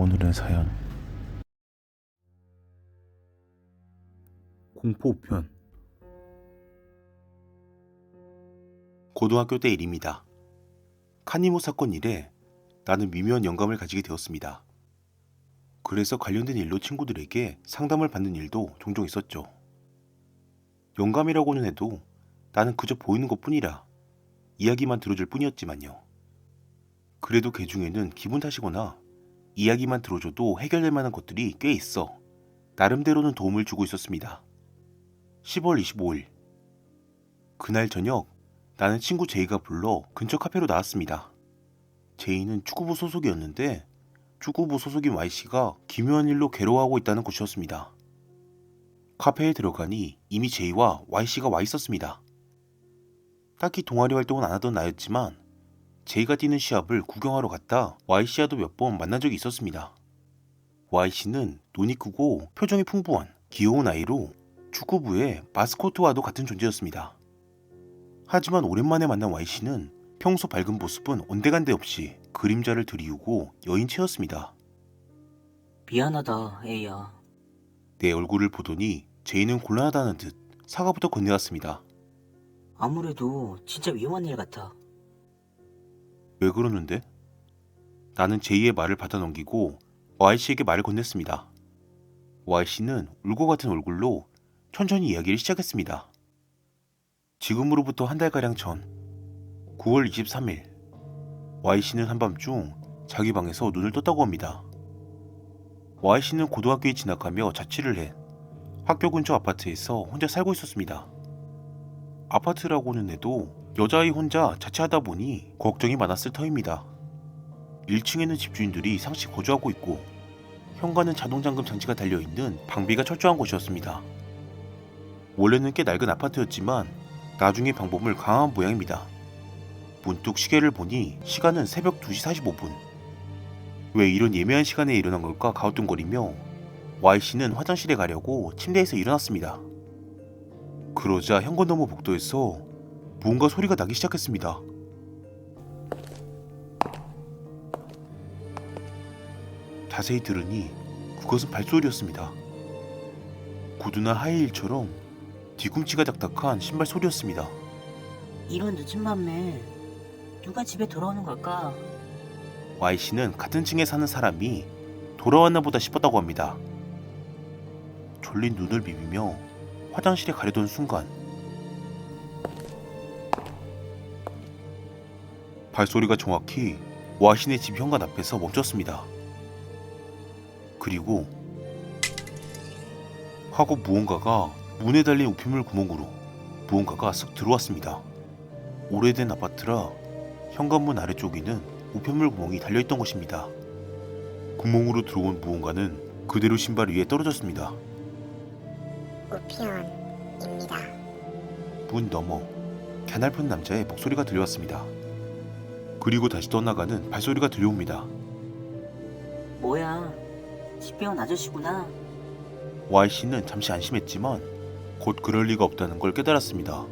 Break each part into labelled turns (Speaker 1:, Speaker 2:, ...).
Speaker 1: 오늘의 사연 공포편 고등학교 때 일입니다. 카니모 사건 일에 나는 미묘한 영감을 가지게 되었습니다. 그래서 관련된 일로 친구들에게 상담을 받는 일도 종종 있었죠. 영감이라고는 해도 나는 그저 보이는 것 뿐이라 이야기만 들어줄 뿐이었지만요. 그래도 그 중에는 기분 탓이거나 이야기만 들어줘도 해결될 만한 것들이 꽤 있어 나름대로는 도움을 주고 있었습니다. 10월 25일 그날 저녁 나는 친구 제이가 불러 근처 카페로 나왔습니다. 제이는 축구부 소속이었는데 축구부 소속인 Y씨가 기묘한 일로 괴로워하고 있다는 곳이었습니다. 카페에 들어가니 이미 제이와 Y씨가 와 있었습니다. 딱히 동아리 활동은 안 하던 나였지만 제이가 뛰는 시합을 구경하러 갔다 Y씨와도 몇 번 만난 적이 있었습니다. Y씨는 눈이 크고 표정이 풍부한 귀여운 아이로 축구부의 마스코트와도 같은 존재였습니다. 하지만 오랜만에 만난 Y씨는 평소 밝은 모습은 온데간데 없이 그림자를 들이우고 여인체였습니다.
Speaker 2: 미안하다, 에이야.
Speaker 1: 내 얼굴을 보더니 제이는 곤란하다는 듯 사과부터 건네왔습니다.
Speaker 2: 아무래도 진짜 위험한 일 같아.
Speaker 1: 왜 그러는데? 나는 제이의 말을 받아 넘기고 Y씨에게 말을 건넸습니다. Y씨는 울고 같은 얼굴로 천천히 이야기를 시작했습니다. 지금으로부터 한 달가량 전 9월 23일 Y씨는 한밤중 자기 방에서 눈을 떴다고 합니다. Y씨는 고등학교에 진학하며 자취를 해 학교 근처 아파트에서 혼자 살고 있었습니다. 아파트라고는 해도 여자아이 혼자 자취하다 보니 걱정이 많았을 터입니다. 1층에는 집주인들이 상시 거주하고 있고 현관은 자동잠금 장치가 달려있는 방비가 철저한 곳이었습니다. 원래는 꽤 낡은 아파트였지만 나중에 방범을 강화한 모양입니다. 문득 시계를 보니 시간은 새벽 2시 45분. 왜 이런 예매한 시간에 일어난 걸까 가우뚱거리며 Y씨는 화장실에 가려고 침대에서 일어났습니다. 그러자 현관 너머 복도에서 무언가 소리가 나기 시작했습니다. 자세히 들으니 그것은 발소리였습니다. 구두나 하이힐처럼 뒤꿈치가 딱딱한 신발 소리였습니다.
Speaker 2: 이런 늦은 밤에 누가 집에 돌아오는 걸까?
Speaker 1: Y씨는 같은 층에 사는 사람이 돌아왔나 보다 싶었다고 합니다. 졸린 눈을 비비며 화장실에 가려던 순간 발소리가 정확히 와신의 집 현관 앞에서 멈췄습니다. 그리고 하고 무언가가 문에 달린 우편물 구멍으로 무언가가 쓱 들어왔습니다. 오래된 아파트라 현관문 아래쪽에는 우편물 구멍이 달려있던 것입니다. 구멍으로 들어온 무언가는 그대로 신발 위에 떨어졌습니다.
Speaker 3: 우편입니다.
Speaker 1: 문 너머 가날픈 남자의 목소리가 들려왔습니다. 그리고 다시 떠나가는 발소리가 들려옵니다.
Speaker 2: 뭐야, 집배원 아저씨구나.
Speaker 1: Y씨는 잠시 안심했지만 곧 그럴 리가 없다는 걸 깨달았습니다.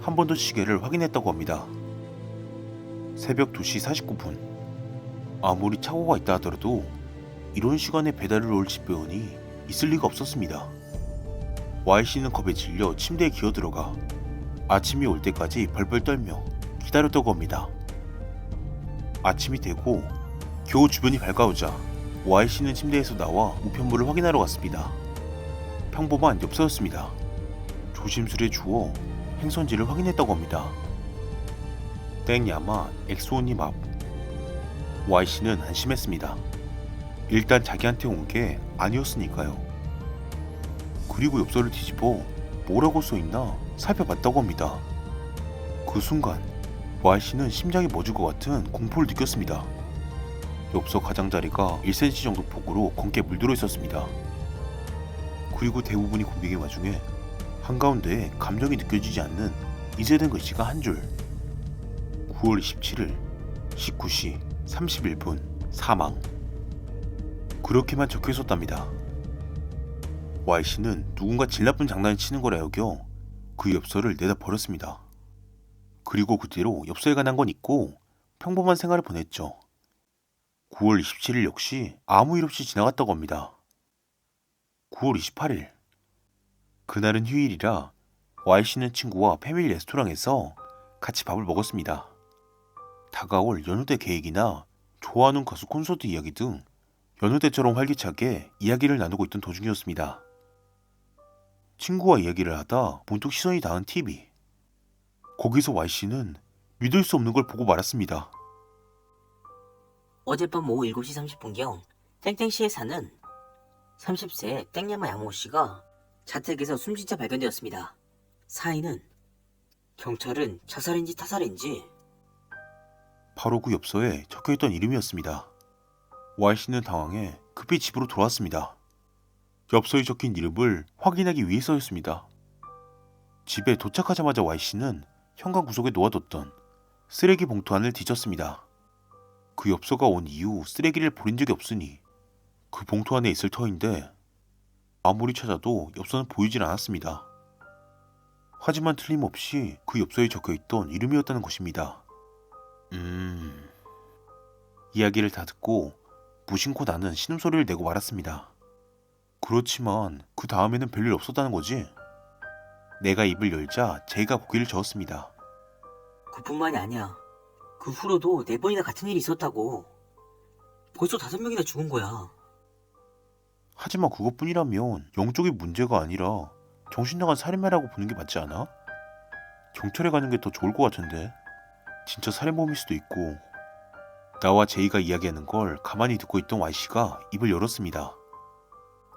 Speaker 1: 한 번 더 시계를 확인했다고 합니다. 새벽 2시 49분. 아무리 착오가 있다 하더라도 이런 시간에 배달을 올 집배원이 있을 리가 없었습니다. Y씨는 겁에 질려 침대에 기어 들어가 아침이 올 때까지 벌벌 떨며 기다렸다고 합니다. 아침이 되고 겨우 주변이 밝아오자 Y씨는 침대에서 나와 우편물을 확인하러 갔습니다. 평범한 엽서였습니다. 조심스레 주워 행선지를 확인했다고 합니다. 땡야마 엑소님 앞 Y씨는 안심했습니다. 일단 자기한테 온 게 아니었으니까요. 그리고 엽서를 뒤집어 뭐라고 써있나 살펴봤다고 합니다. 그 순간 Y씨는 심장이 멎을 것 같은 공포를 느꼈습니다. 엽서 가장자리가 1cm 정도 폭으로 검게 물들어 있었습니다. 그리고 대부분이 공백의 와중에 한가운데에 감정이 느껴지지 않는 이제된 글씨가 한 줄. 9월 27일 19시 31분 사망. 그렇게만 적혀 있었답니다. Y씨는 누군가 질 나쁜 장난을 치는 거라 여겨 그 엽서를 내다 버렸습니다. 그리고 그대로 엽서에 관한 건 잊고 평범한 생활을 보냈죠. 9월 27일 역시 아무 일 없이 지나갔다고 합니다. 9월 28일. 그날은 휴일이라 Y씨는 친구와 패밀리 레스토랑에서 같이 밥을 먹었습니다. 다가올 연휴대 계획이나 좋아하는 가수 콘서트 이야기 등 연휴대처럼 활기차게 이야기를 나누고 있던 도중이었습니다. 친구와 이야기를 하다 문득 시선이 닿은 TV. 거기서 Y씨는 믿을 수 없는 걸 보고 말았습니다.
Speaker 2: 어젯밤 오후 7시 30분경 땡땡시에 사는 30세 땡야마 양호 씨가 자택에서 숨진 채 발견되었습니다. 사인은 경찰은 자살인지 타살인지
Speaker 1: 바로 그 엽서에 적혀있던 이름이었습니다. Y씨는 당황해 급히 집으로 돌아왔습니다. 엽서에 적힌 이름을 확인하기 위해서였습니다. 집에 도착하자마자 Y씨는 현관 구석에 놓아뒀던 쓰레기 봉투 안을 뒤졌습니다. 그 엽서가 온 이후 쓰레기를 버린 적이 없으니 그 봉투 안에 있을 터인데 아무리 찾아도 엽서는 보이질 않았습니다. 하지만 틀림없이 그 엽서에 적혀 있던 이름이었다는 것입니다. 음... 이야기를 다 듣고 무심코 나는 신음소리를 내고 말았습니다. 그렇지만 그 다음에는 별일 없었다는 거지? 내가 입을 열자 제이가 고개를 저었습니다.
Speaker 2: 그뿐만이 아니야. 그 후로도 네 번이나 같은 일이 있었다고. 벌써 다섯 명이나 죽은 거야.
Speaker 1: 하지만 그것뿐이라면 영적인 문제가 아니라 정신 나간 살인마라고 보는 게 맞지 않아? 경찰에 가는 게 더 좋을 것 같은데 진짜 살인범일 수도 있고 나와 제이가 이야기하는 걸 가만히 듣고 있던 Y씨가 입을 열었습니다.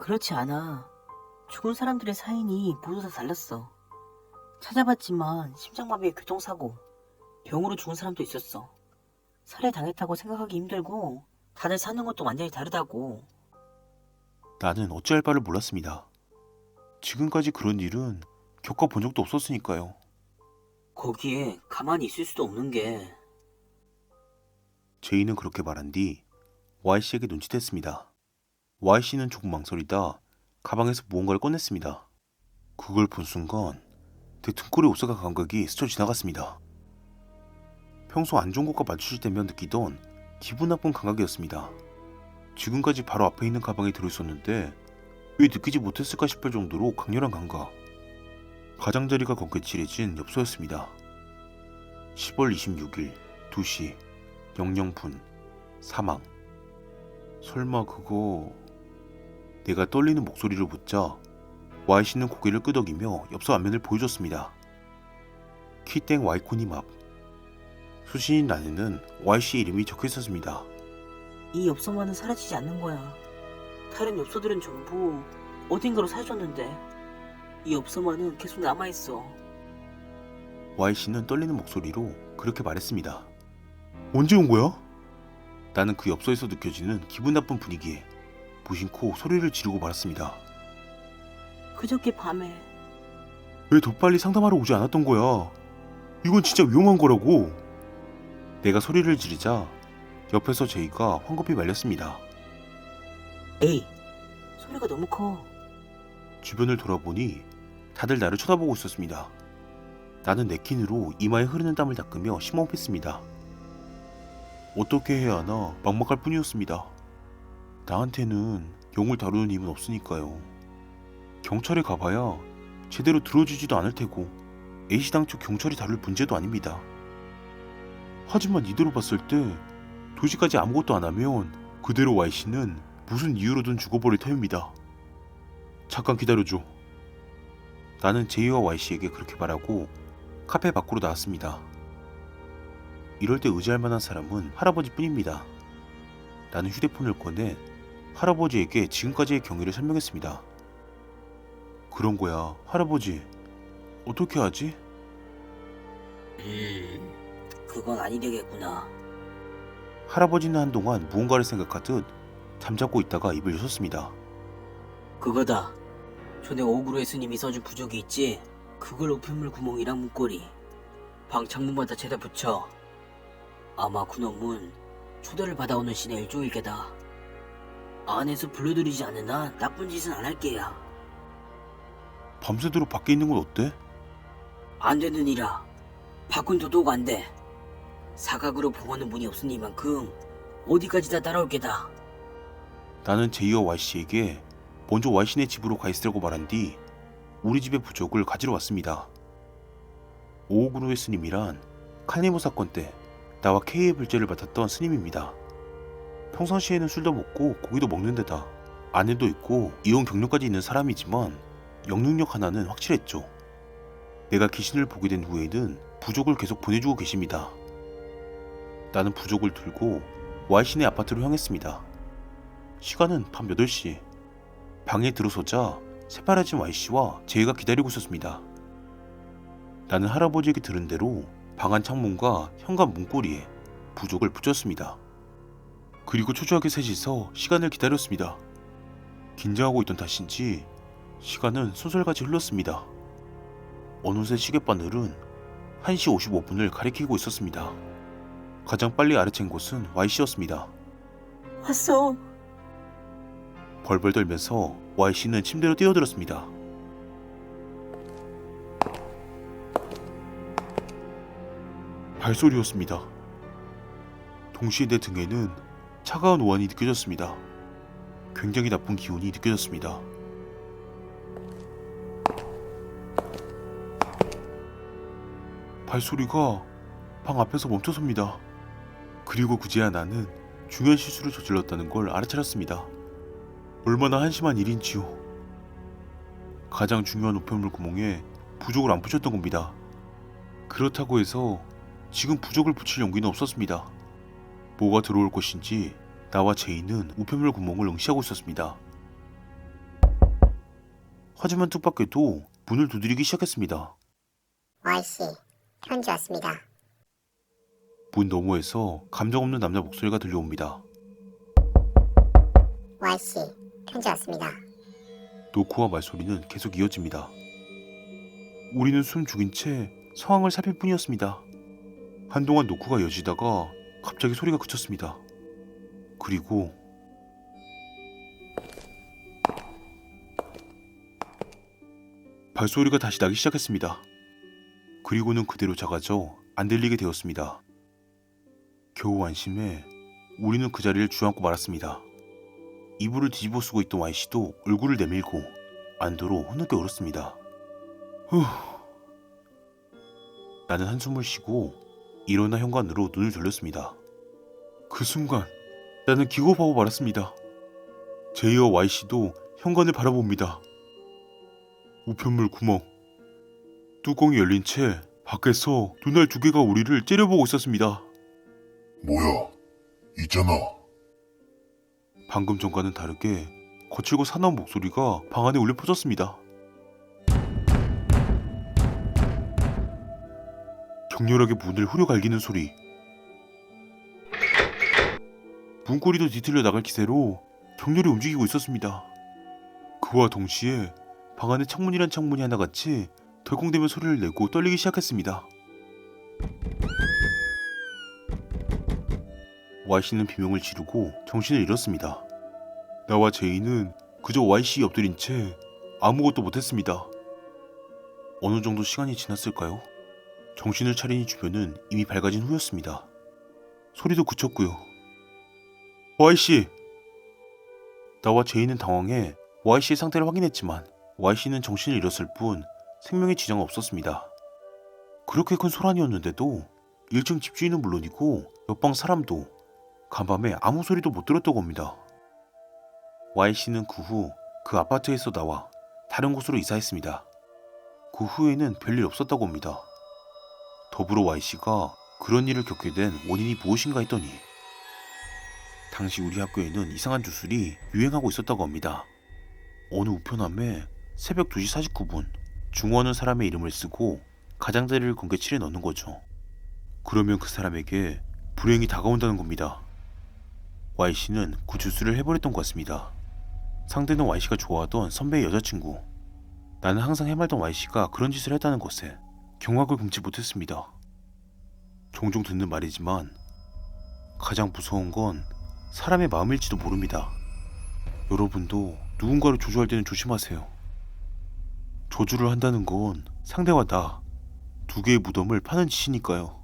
Speaker 2: 그렇지 않아. 죽은 사람들의 사인이 모두 다 달랐어. 찾아봤지만 심장마비에 교통사고, 병으로 죽은 사람도 있었어. 살해당했다고 생각하기 힘들고 다들 사는 것도 완전히 다르다고.
Speaker 1: 나는 어찌할 바를 몰랐습니다. 지금까지 그런 일은 겪어본 적도 없었으니까요.
Speaker 2: 거기에 가만히 있을 수도 없는 게
Speaker 1: 제이는 그렇게 말한 뒤 Y씨에게 눈치챘습니다. Y씨는 조금 망설이다 가방에서 무언가를 꺼냈습니다. 그걸 본 순간 내 등골에 옷사가 감각이 스쳐 지나갔습니다. 평소 안 좋은 것과 마주칠 때면 느끼던 기분 나쁜 감각이었습니다. 지금까지 바로 앞에 있는 가방에 들어있었는데 왜 느끼지 못했을까 싶을 정도로 강렬한 감각. 가장자리가 검게 칠해진 엽서였습니다. 10월 26일 2시 00분 사망. 설마 그거 내가 떨리는 목소리를 묻자 Y씨는 고개를 끄덕이며 엽서 앞면을 보여줬습니다. 키땡 와이코님 앞. 수신인 안에는 Y씨 이름이 적혀 있었습니다.
Speaker 2: 이 엽서만은 사라지지 않는 거야. 다른 엽서들은 전부 어딘가로 사라졌는데 이 엽서만은 계속 남아있어.
Speaker 1: Y씨는 떨리는 목소리로 그렇게 말했습니다. 언제 온 거야? 나는 그 엽서에서 느껴지는 기분 나쁜 분위기에 무심코 소리를 지르고 말았습니다.
Speaker 2: 그저께 밤에
Speaker 1: 왜 더 빨리 상담하러 오지 않았던 거야? 이건 진짜 위험한 거라고. 내가 소리를 지르자 옆에서 제이가 황급히 말렸습니다.
Speaker 2: 에이 소리가 너무 커.
Speaker 1: 주변을 돌아보니 다들 나를 쳐다보고 있었습니다. 나는 냅킨으로 이마에 흐르는 땀을 닦으며 심호흡했습니다. 어떻게 해야 하나 막막할 뿐이었습니다. 나한테는 용을 다루는 힘은 없으니까요. 경찰에 가봐야 제대로 들어주지도 않을 테고 A시당 쪽 경찰이 다룰 문제도 아닙니다. 하지만 이대로 봤을 때 도시까지 아무것도 안 하면 그대로 Y씨는 무슨 이유로든 죽어버릴 터입니다. 잠깐 기다려줘. 나는 제이와 Y씨에게 그렇게 말하고 카페 밖으로 나왔습니다. 이럴 때 의지할 만한 사람은 할아버지뿐입니다. 나는 휴대폰을 꺼내 할아버지에게 지금까지의 경위를 설명했습니다. 그런 거야, 할아버지. 어떻게 하지?
Speaker 2: 음 그건 아니 되겠구나.
Speaker 1: 할아버지는 한동안 무언가를 생각하듯 잠자고 있다가 입을 여셨습니다.
Speaker 2: 그거다. 전에 오구로의 스님이 써준 부적이 있지? 그걸 우편물 구멍이랑 문고리 방 창문마다 죄다 붙여. 아마 그놈은 초대를 받아오는 신의 일종일 게다. 안에서 불러들이지 않는 한 나쁜 짓은 안 할 게야.
Speaker 1: 밤새도록 밖에 있는 건 어때?
Speaker 2: 안 되느니라. 밖은 도도가 안 돼. 사각으로 봉하는 문이 없으니만큼 어디까지 다 따라올 게다.
Speaker 1: 나는 제이와 Y씨에게 먼저 Y씨네 집으로 가 있으라고 말한 뒤 우리 집의 부적을 가지러 왔습니다. 오오그루의 스님이란 칼리모 사건 때 나와 K의 불제를 맡았던 스님입니다. 평상시에는 술도 먹고 고기도 먹는 데다 아내도 있고 이혼 경력까지 있는 사람이지만 영능력 하나는 확실했죠. 내가 귀신을 보게 된 후에는 부족을 계속 보내주고 계십니다. 나는 부족을 들고 Y씨네 아파트로 향했습니다. 시간은 밤 8시. 방에 들어서자 새파라진 Y씨와 제이가 기다리고 있었습니다. 나는 할아버지에게 들은 대로 방 안 창문과 현관 문고리에 부족을 붙였습니다. 그리고 초조하게 셋이서 시간을 기다렸습니다. 긴장하고 있던 탓인지 시간은 소설같이 흘렀습니다. 어느새 시계바늘은 1시 55분을 가리키고 있었습니다. 가장 빨리 알아챈 곳은 Y씨였습니다.
Speaker 2: 왔어.
Speaker 1: 벌벌 떨면서 Y씨는 침대로 뛰어들었습니다. 발소리였습니다. 동시에 내 등에는 차가운 오한이 느껴졌습니다. 굉장히 나쁜 기운이 느껴졌습니다. 발소리가 방 앞에서 멈춰섭니다. 그리고 그제야 나는 중요한 실수를 저질렀다는 걸 알아차렸습니다. 얼마나 한심한 일인지요. 가장 중요한 우편물 구멍에 부족을 안 붙였던 겁니다. 그렇다고 해서 지금 부족을 붙일 용기는 없었습니다. 뭐가 들어올 것인지 나와 제이는 우편물 구멍을 응시하고 있었습니다. 하지만 뜻밖에도 문을 두드리기 시작했습니다.
Speaker 3: Y씨, 현지 왔습니다.
Speaker 1: 문 너머에서 감정 없는 남자 목소리가 들려옵니다.
Speaker 3: Y씨, 현지 왔습니다.
Speaker 1: 노크와 말소리는 계속 이어집니다. 우리는 숨 죽인 채 상황을 살필 뿐이었습니다. 한동안 노크가 이어지다가 갑자기 소리가 그쳤습니다. 그리고 발소리가 다시 나기 시작했습니다. 그리고는 그대로 작아져 안 들리게 되었습니다. 겨우 안심해 우리는 그 자리를 주저앉고 말았습니다. 이불을 뒤집어 쓰고 있던 Y씨도 얼굴을 내밀고 안도로 흐느껴 울었습니다. 후. 나는 한숨을 쉬고 일어나 현관으로 눈을 돌렸습니다. 그 순간 나는 기겁하고 말았습니다. 제이와 Y씨도 현관을 바라봅니다. 우편물 구멍. 뚜껑이 열린 채 밖에서 눈알 두 개가 우리를 째려보고 있었습니다.
Speaker 4: 뭐야? 있잖아.
Speaker 1: 방금 전과는 다르게 거칠고 사나운 목소리가 방 안에 울려 퍼졌습니다. 격렬하게 문을 후려갈기는 소리. 문고리도 뒤틀려 나갈 기세로 격렬히 움직이고 있었습니다. 그와 동시에 방 안에 창문이란 창문이 하나같이 덜컹대며 소리를 내고 떨리기 시작했습니다. Y씨는 비명을 지르고 정신을 잃었습니다. 나와 제이는 그저 Y씨 엎드린 채 아무것도 못했습니다. 어느 정도 시간이 지났을까요? 정신을 차리니 주변은 이미 밝아진 후였습니다. 소리도 그쳤고요. Y씨! 나와 제이는 당황해 Y씨의 상태를 확인했지만 Y씨는 정신을 잃었을 뿐 생명에 지장은 없었습니다. 그렇게 큰 소란이었는데도 1층 집주인은 물론이고 옆방 사람도 간밤에 아무 소리도 못 들었다고 합니다. Y씨는 그후그 아파트에서 나와 다른 곳으로 이사했습니다. 그 후에는 별일 없었다고 합니다. 더불어 Y씨가 그런 일을 겪게 된 원인이 무엇인가 했더니 당시 우리 학교에는 이상한 주술이 유행하고 있었다고 합니다. 어느 우편함에 새벽 2시 49분 중원은 사람의 이름을 쓰고 가장자리를 공개칠에 넣는 거죠. 그러면 그 사람에게 불행이 다가온다는 겁니다. Y씨는 그 주술을 해버렸던 것 같습니다. 상대는 Y씨가 좋아하던 선배의 여자친구. 나는 항상 해말던 Y씨가 그런 짓을 했다는 것에 경악을 금치 못했습니다. 종종 듣는 말이지만 가장 무서운 건 사람의 마음일지도 모릅니다. 여러분도 누군가를 조주할 때는 조심하세요. 조주를 한다는 건 상대와 나 두 개의 무덤을 파는 짓이니까요.